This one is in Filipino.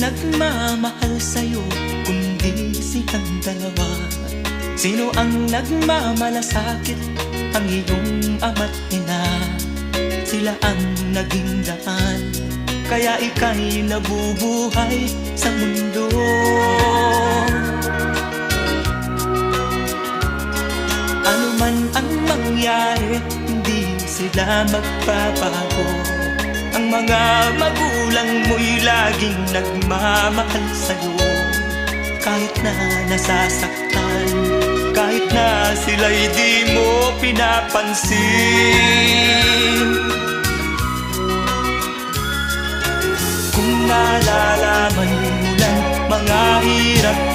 nagmamahal sa'yo Kundi silang dalawa? Sino ang nagmamalasakit Ang iyong ama't ina? Sila ang naging daan Kaya ika'y nabubuhay sa mundo. Ano man ang mangyari Hindi sila magbabago. Ang mga magulang mo'y laging nagmamahal sa'yo. Kahit na nasasaktan Kahit na sila'y di mo pinapansin. Kung nalalaman mo lang mga hirap